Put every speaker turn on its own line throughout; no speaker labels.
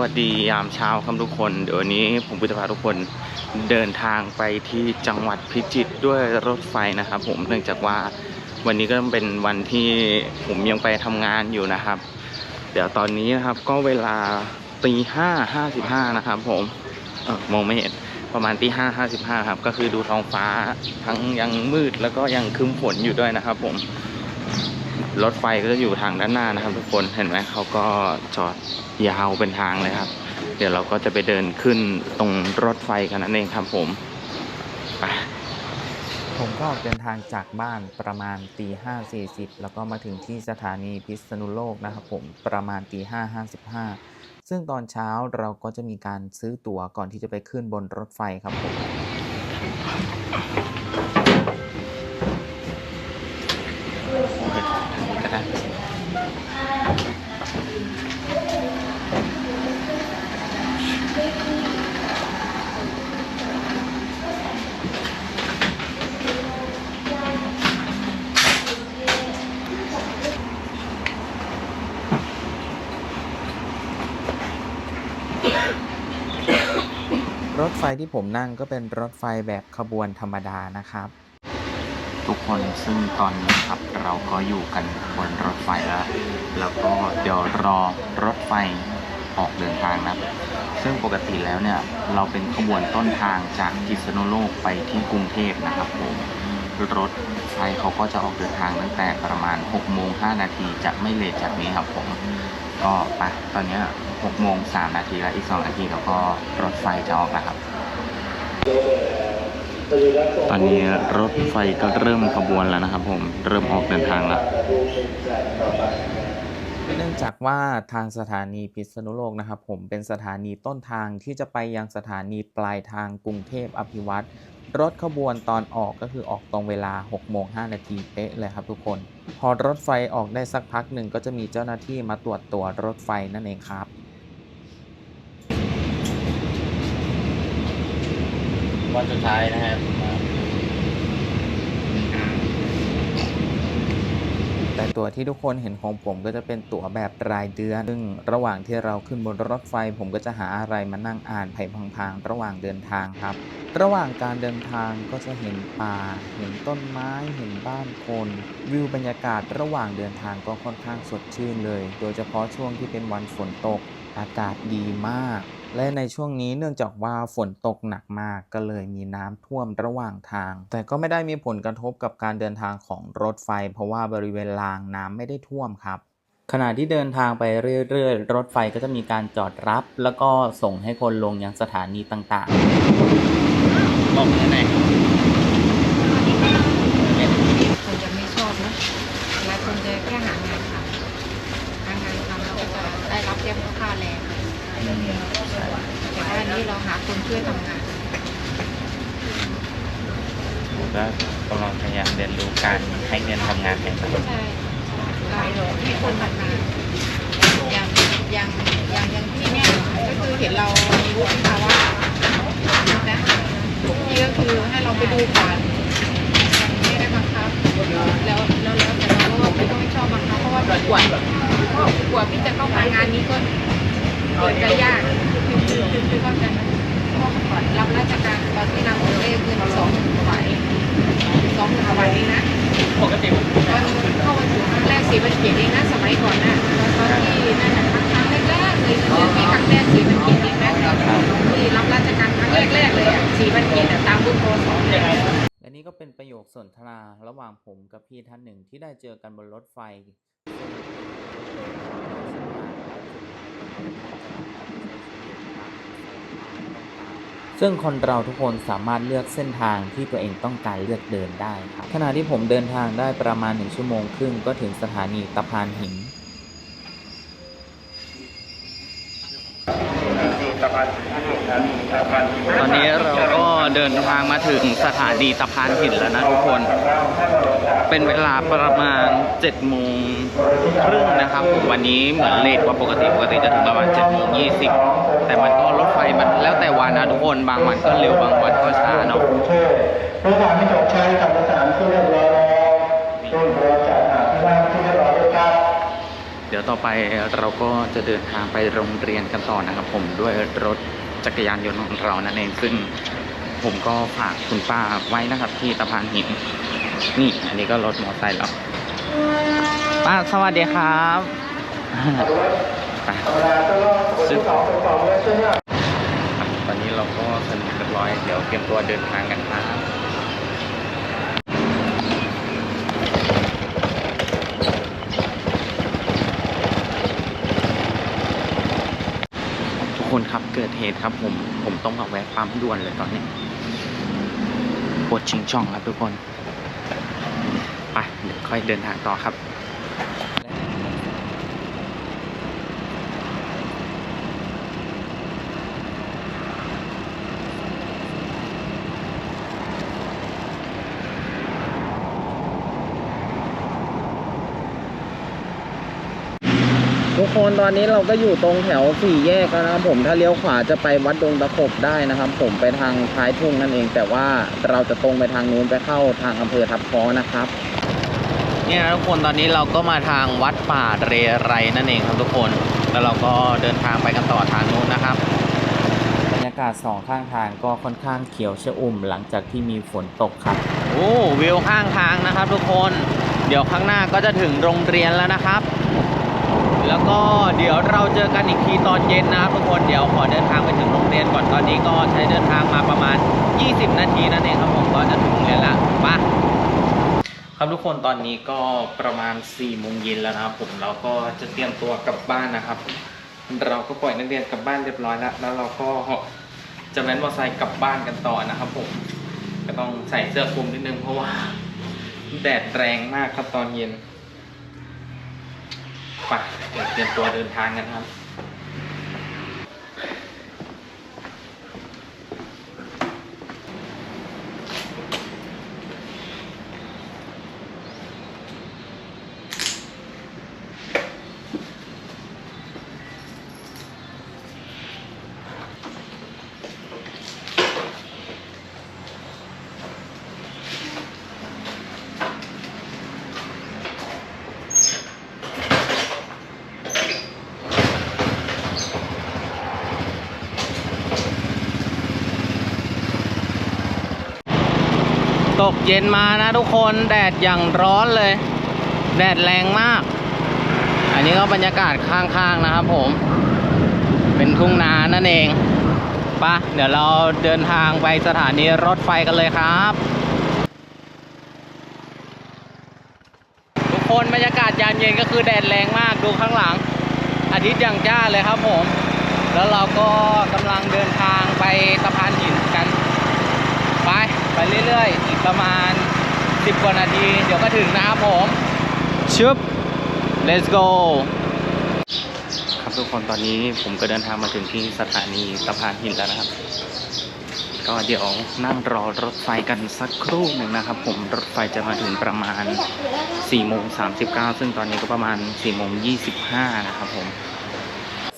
วัสดียามเช้าครับทุกคน เดี๋ยววันนี้ผมก็จะพาทุกคนเดินทางไปที่จังหวัดพิจิตรด้วยรถไฟนะครับ ผมเนื่องจากว่าวันนี้ก็เป็นวันที่ผมยังไปทำงานอยู่นะครับ เดี๋ยวตอนนี้นะครับก็เวลาตีห้าห้าสิบห้านะครับ ผมเออมองไม่เห็นประมาณตีห้าห้าสิบห้าครับ ก็คือดูท้องฟ้าทั้งยังมืดแล้วก็ยังครึ้มฝนอยู่ด้วยนะครับ ผม รถไฟก็จะอยู่ทางด้านหน้านะครับ ทุกคนเห็นไหมเขาก็จอดยาวเป็นทางเลยครับ เดี๋ยวเราก็จะไปเดินขึ้นตรงรถไฟกันนั่นเองครับผมไป
ผมก็ออกเดินทางจากบ้านประมาณตีห้าสี่สิบแล้วก็มาถึงที่สถานีพิษณุโลกนะครับผมประมาณตีห้าห้าสิบห้าซึ่งตอนเช้าเราก็จะมีการซื้อตั๋วก่อนที่จะไปขึ้นบนรถไฟครับผม รถไฟที่ผมนั่งก็เป็นรถไฟแบบขบวนธรรมดานะครับ
ทุกคนซึ่งตอนนี้ครับเราก็อยู่กันบนรถไฟแล้ว แล้วก็เดี๋ยวรอรถไฟออกเดินทางนะซึ่งปกติแล้วเนี่ยเราเป็นขบวนต้นทางจากพิษณุโลกไปที่กรุงเทพนะครับผมรถไฟเขาก็จะออกเดินทางตั้งแต่ประมาณ6โมง5นาทีจะไม่เลทจากนี้ครับผม ก็ไปตอนนี้6โมง3นาทีแล้วอีก2นาทีแล้วก็รถไฟจะออกแล้วครับ ตอนนี้รถไฟก็เริ่มขบวนแล้วนะครับผมเริ่มออกเดินทางแล้ว
นื่องจากว่าทางสถานีพิษณุโลกนะครับ ผมเป็นสถานีต้นทางที่จะไปยังสถานีปลายทางกรุงเทพอภิวัตรรถขบวนตอนออกก็คือออกตรงเวลา6โมง5นาทีเป๊ะเลยครับทุกคน พอรถไฟออกได้สักพักหนึ่งก็จะมีเจ้าหน้าที่มาตรวจตัวรถไฟนั่นเองครับ
วันสุดท้ายนะครับ
แตัวที่ทุกคนเห็นของผมก็จะเป็นตั๋วแบบรายเดือน ซึ่งระหว่างที่เราขึ้นบนรถไฟ ผมก็จะหาอะไรมานั่งอ่านไผ่พังๆ ระหว่างเดินทางครับ ระหว่างการเดินทางก็จะเห็นป่า เห็นต้นไม้ เห็นบ้านคน วิวบรรยากาศระหว่างเดินทางก็ค่อนข้างสดชื่นเลย โดยเฉพาะช่วงที่เป็นวันฝนตก อากาศดีมาก และในช่วงนี้เนื่องจากว่าฝนตกหนักมากก็เลยมีน้ำท่วมระหว่างทาง แต่ก็ไม่ได้มีผลกระทบกับการเดินทางของรถไฟ เพราะว่าบริเวณรางน้ำไม่ได้ท่วมครับขณะที่เดินทางไปเรื่อยๆ รถไฟก็จะมีการจอดรับ แล้วก็ส่งให้คนลงยังสถานีต่างๆ
บอกยังไง
คนจะไม่ชอบนะหลายคนจะแค่หางานทำหางานทำแล้วก็จะได้รับแค่ค่าแรง แต่ว่าอันนี้เราหาคนช่วยทำงาน
ผมก็กำลังพยายามเรียนรู้การให้เงินทำงานแทนครับ
ใช่เราให้คนทำงานอย่างอย่างอย่างอย่างที่เนี่ยก็คือเห็นเรามีวุฒิภาวะนะที่ก็คือให้เราไปดูก่อนอย่างไม่ได้บังคับแล้วแล้วแล้วแต่เราก็ไม่ต้องไม่ชอบบังคับเพราะว่าประกวดก็ประกวดที่จะเข้ามางานนี้ก็ กิดจะยากคือเข้าใจไหมเพราะว่าก่อนรับราชการตอนที่นำตัวเลขเงินสองหมื่นกว่าบาทเองสองหมื่นกว่าบาทเองนะ
ปกติ
ตอนเข้ามาถึงครั้งแรกสี่พันเกียรติเองนะสมัยก่อนน่ะตอนที่นั่นครั้งครั้งแรกๆเลยเดือมีครั้งแรกสี่พันเกียรติเองนะที่รับราชการครั้งแรกๆเลยอะสี่พันเกียรติตามรุ่นโทรสองเลย
และนี่ก็เป็นประโยคสนทนาระหว่างผมกับพี่ท่านหนึ่งที่ได้เจอกันบนรถไฟ ซึ่งคนเราทุกคนสามารถเลือกเส้นทางที่ตัวเองต้องการเลือกเดินได้ครับขณะที่ผมเดินทางได้ประมาณ 1 ชั่วโมงครึ่งก็ถึงสถานีตะพานหิน
ตอนนี้ เราก็เดินทางมาถึงสถานีตะพานหินแล้วนะทุกคน เป็นเวลาประมาณ7โมงครึ่งนะครับผมวันนี้เหมือนเลทกว่าปกติปกติจะถึงประมาณ7โมง20 แต่มันก็รถไฟมันแล้วแต่วันนะทุกคนบางวันก็เร็วบางวันก็ช้าเนาะ
โดยสารที่จบใช้กับโดยสารที่เรียบร้อยแล้วซึ่งเราจะหาที่นั่งที่เรียบร้อยด้วยครับ
เดี๋ยวต่อไปเราก็จะเดินทางไปโรงเรียนกันต่อนะครับผมด้วยรถจักรยานยนต์ของเรานั่นเองซึ่ง ผมก็ฝากคุณป้าไว้นะครับ ที่ตะพานหิน นี่ อันนี้ก็รถมอเตอร์ไซค์แล้วป้าสวัสดีครับไป
ธรรมดาก็รอบคนที่สอง
ตอนนี้เราก็สนุกเรียบร้อย เดี๋ยวเตรียมตัวเดินทางกันครับ ครับ เกิดเหตุครับ ผมผมต้องมาแวะปั๊มด่วนเลยตอนนี้ปวดชิงช่องครับทุกคน ไปเดี๋ยวค่อยเดินทางต่อครับ
ทุกคนตอนนี้เราก็อยู่ตรงแถวสี่แยกแล้วนะครับผมถ้าเลี้ยวขวาจะไปวัดดงตะขบได้นะครับ ผมไปทางท้ายทุ่งนั่นเอง แต่ว่าเราจะตรงไปทางนู้นไปเข้าทางอำเภอทับค้อนะครับ
เนี่ยนะทุกคนตอนนี้เราก็มาทางวัดป่าเรไรนั่นเองครับทุกคน แล้วเราก็เดินทางไปกันต่อทางนู้นนะครับ
บรรยากาศสองข้างทางก็ค่อนข้างเขียวชอุ่มหลังจากที่มีฝนตกครับ
โอ้วิวข้างทางนะครับ ทุกคน เดี๋ยวข้างหน้าก็จะถึงโรงเรียนแล้วนะครับ แล้วก็เดี๋ยวเราเจอกันอีกทีตอนเย็นนะครับทุกคนเดี๋ยวขอเดินทางไปถึงโรงเรียนก่อนตอนนี้ก็ใช้เดินทางมาประมาณ 20 นาทีนั่นเองครับผมก็จะถึงโรงเรียนละไปครับทุกคนตอนนี้ก็ประมาณ4โมงเย็นแล้วนะครับผมเราก็จะเตรียมตัวกลับบ้านนะครับ เราก็ปล่อยนักเรียนกลับบ้านเรียบร้อยแล้วแล้วเราก็จะแว้นมอเตอร์ไซค์กลับบ้านกันต่อนะครับผมก็ต้องใส่เสื้อคลุมนิดนึงเพราะว่าแดดแรงมากครับตอนเย็น ไปเตรียมตัวเดินทางกันครับ กเย็นมานะทุกคนแดดอย่างร้อนเลย แดดแรงมาก อันนี้ก็บรรยากาศข้างๆนะครับผม เป็นทุ่งนานั่นเองปะเดี๋ยวเราเดินทางไปสถานีรถไฟกันเลยครับ ทุกคนบรรยากาศยามเย็นก็คือแดดแรงมากดูข้างหลัง อาทิตย์อย่างจ้าเลยครับผม แล้วเราก็กำลังเดินทางไปสะพานหินกัน ไป ไปเรื่อยๆ ประมาณ 10 กว่านาที เดี๋ยวก็ถึงนะครับผม ชึบ let's go ครับทุกคนตอนนี้ผมก็เดินทางมาถึงที่สถานีสะพานหินแล้วนะครับ ก็เดี๋ยวนั่งรอรถไฟกันสักครู่หนึ่งนะครับ ผมรถไฟจะมาถึงประมาณ4โมง39 ซึ่งตอนนี้ก็ประมาณ4โมง25นะครับผม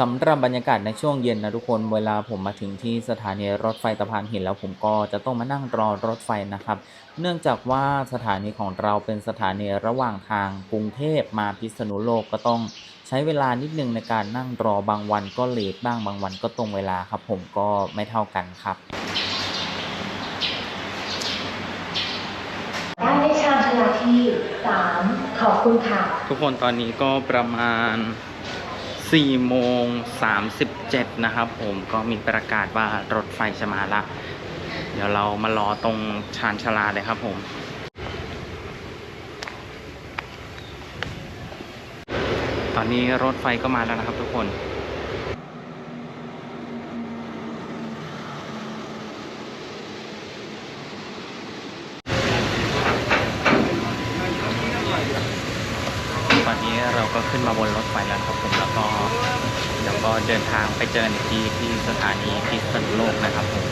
สำหรับบรรยากาศในช่วงเย็นนะทุกคน เวลาผมมาถึงที่สถานีรถไฟตะพานหินแล้วผมก็จะต้องมานั่งรอรถไฟนะครับ เนื่องจากว่าสถานีของเราเป็นสถานีระหว่างทางกรุงเทพมาพิษณุโลกก็ต้องใช้เวลานิดนึงในการนั่งรอบางวันก็เลทบ้างบางวันก็ตรงเวลาครับ ผมก็ไม่เท่ากันครับ
ได้เลขชามชลาที่สามขอบคุณค่ะ
ทุกคนตอนนี้ก็ประมาณ 4โมง37 นะครับ ผมก็มีประกาศว่ารถไฟจะมาละ เดี๋ยวเรามารอตรงชานชาลาเลยครับผม ตอนนี้รถไฟก็มาแล้วนะครับทุกคน อนนี้เราก็ขึ้นมาบนรถไฟแล้วครับผมแล้วก็เดี๋ยวก็เดินทางไปเจอกันอีกทีที่สถานีพิษณุโลกนะครับผม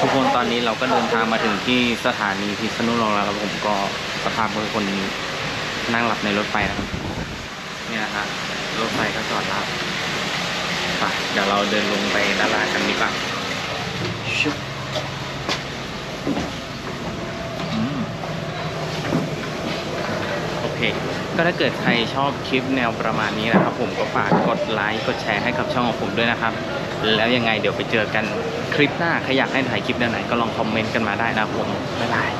ทุกคนตอนนี้เราก็เดินทางมาถึงที่สถานีพิษณุโลกแล้วครับผมก็สภาพเมื่อคนนั่งหลับในรถไฟนะครับเนี่ยนะฮะรถไฟก็จอดรับไปเดี๋ยวเราเดินลงไปด้านล่างกันดีกว่าชุบโอเค ก็ถ้าเกิดใครชอบคลิปแนวประมาณนี้นะครับ ผมก็ฝากกดไลค์กดแชร์ให้กับช่องของผมด้วยนะครับ แล้วยังไงเดี๋ยวไปเจอกันคลิปหน้าใครอยากให้ถ่ายคลิปแนวไหนก็ลองคอมเมนต์กันมาได้นะครับผมบ๊ายบาย